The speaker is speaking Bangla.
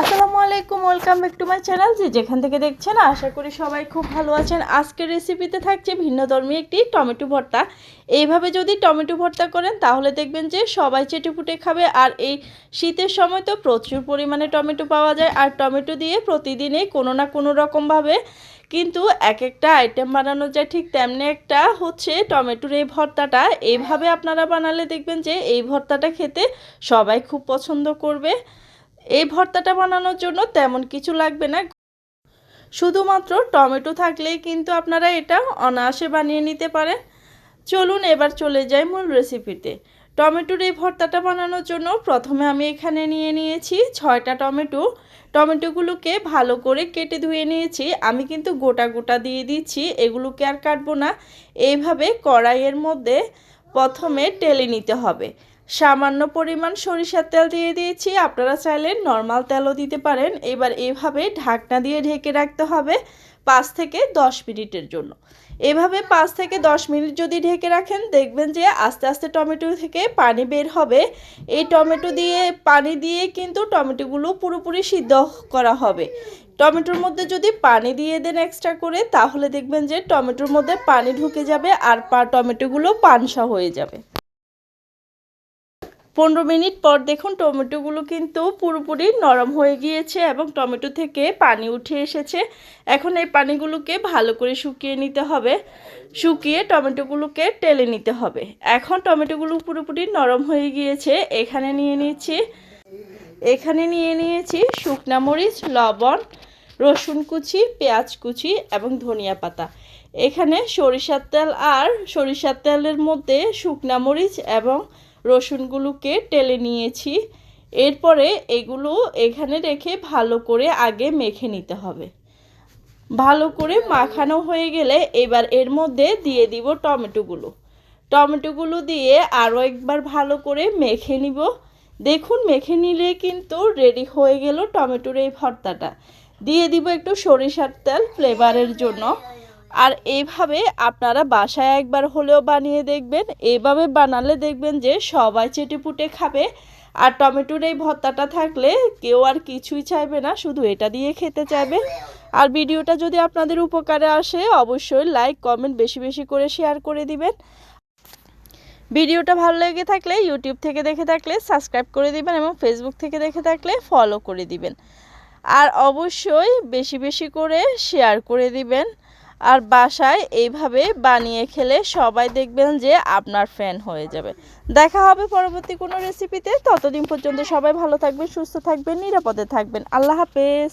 আসসালামু আলাইকুম welcome back to my channel যে যেখান থেকে দেখছেন, আশা করি সবাই খুব ভালো আছেন। আজকের রেসিপিতে থাকছে ভিন্ন ধর্মী একটি টমেটো ভর্তা। এইভাবে যদি টমেটো ভর্তা করেন, তাহলে দেখবেন যে সবাই চেটেপুটে খাবে। আর এই শীতের সময় তো প্রচুর পরিমাণে টমেটো পাওয়া যায়। আর টমেটো দিয়ে প্রতিদিনই কোনো না কোনো রকমভাবে কিন্তু এক একটা আইটেম বানানো যায়। ঠিক তেমনি একটা হচ্ছে টমেটোর এই ভর্তাটা। এইভাবে আপনারা বানালে দেখবেন যে এই ভর্তাটা খেতে সবাই খুব পছন্দ করবে। এই ভর্তাটা বানানোর জন্য তেমন কিছু লাগবে না। শুধুমাত্র টমেটো থাকলেই কিন্তু আপনারা এটা অনায়াসে বানিয়ে নিতে পারেন। চলুন এবার চলে যাই মূল রেসিপিতে। টমেটোর এই ভর্তাটা বানানোর জন্য প্রথমে আমি এখানে নিয়ে নিয়েছি ছয়টা টমেটো। টমেটোগুলোকে ভালো করে কেটে ধুয়ে নিয়েছি। আমি কিন্তু গোটা গোটা দিয়ে দিচ্ছি, এগুলোকে আর কাটবো না। এইভাবে কড়াইয়ের মধ্যে প্রথমে টেলে নিতে হবে। সামান্য পরিমাণ সরিষার তেল দিয়ে দিয়েছি। আপনারা চাইলে নর্মাল তেলও দিতে পারেন। এবার এভাবে ঢাকনা দিয়ে ঢেকে রাখতে হবে পাঁচ থেকে দশ মিনিটের জন্য। এভাবে পাঁচ থেকে দশ মিনিট যদি ঢেকে রাখেন, দেখবেন যে আস্তে আস্তে টমেটো থেকে পানি বের হবে। এই টমেটো দিয়ে, পানি দিয়ে কিন্তু টমেটোগুলো পুরোপুরি সিদ্ধ করা হবে। টমেটোর মধ্যে যদি পানি দিয়ে দেন এক্সট্রা করে, তাহলে দেখবেন যে টমেটোর মধ্যে পানি ঢুকে যাবে আর পা টমেটোগুলো পানসা হয়ে যাবে। পনেরো মিনিট পর দেখুন টমেটোগুলো কিন্তু পুরোপুরি নরম হয়ে গিয়েছে এবং টমেটো থেকে পানি উঠে এসেছে। এখন এই পানিগুলোকে ভালো করে শুকিয়ে নিতে হবে। শুকিয়ে টমেটোগুলোকে টেলে নিতে হবে। এখন টমেটোগুলো পুরোপুরি নরম হয়ে গিয়েছে। এখানে নিয়ে নিচ্ছি, এখানে নিয়ে নিয়েছি শুকনা মরিচ, লবণ, রসুন কুচি, পেঁয়াজ কুচি এবং ধনিয়া পাতা। এখানে সরিষার তেল আর সরিষার তেলের মধ্যে শুকনা মরিচ এবং রসুনগুলোকে টেলে নিয়েছি। এরপরে এগুলো এখানে রেখে ভালো করে আগে মেখে নিতে হবে। ভালো করে মাখানো হয়ে গেলে এবার এর মধ্যে দিয়ে দিব টমেটোগুলো। টমেটোগুলো দিয়ে আরও একবার ভালো করে মেখে নিব। দেখুন, মেখে নিলে কিন্তু রেডি হয়ে গেল টমেটোর এই ভর্তাটা। দিয়ে দিব একটু সরিষার তেল ফ্লেভারের জন্য। আর এইভাবে আপনারা বাসায় একবার হলেও বানিয়ে দেখবেন, এইভাবে বানালে দেখবেন যে সবাই চেটেপুটে খাবে। আর টমেটোর এই ভর্তাটা থাকলে কেউ আর কিছুই চাইবে না, শুধু এটা দিয়ে খেতে চাইবে। আর ভিডিওটা যদি আপনাদের উপকারে আসে, অবশ্যই লাইক কমেন্ট বেশি বেশি করে শেয়ার করে দিবেন। ভিডিওটা ভালো লেগে থাকলে ইউটিউব থেকে দেখে থাকলে সাবস্ক্রাইব করে দিবেন এবং ফেসবুক থেকে দেখে থাকলে ফলো করে দিবেন। আর অবশ্যই বেশি বেশি করে শেয়ার করে দিবেন। আর বাসায় এইভাবে বানিয়ে খেলে সবাই দেখবেন যে আপনার ফ্যান হয়ে যাবে। দেখা হবে পরবর্তী কোনো রেসিপিতে ততদিন পর্যন্ত সবাই ভালো থাকবেন, সুস্থ থাকবেন, নিরাপদে থাকবেন। আল্লাহ হাফেজ।